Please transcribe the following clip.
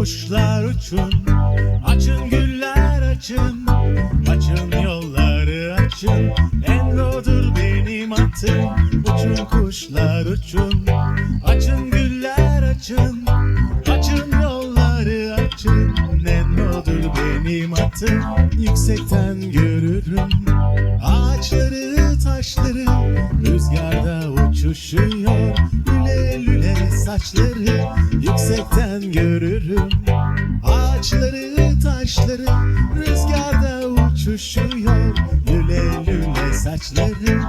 kuşlar uçun Açın güller açın Açın yolları açın. Enlodur benim atım Uçun kuşlar uçun. Açın güller açın Açın yolları açın. Enlodur benim atım Yüksekten görürüm. Ağaçları taşları Rüzgarda uçuşuyor Lüle saçları Yüksekten görürüm. Ağaçları taşları Rüzgarda uçuşuyor. Lüle lüle saçları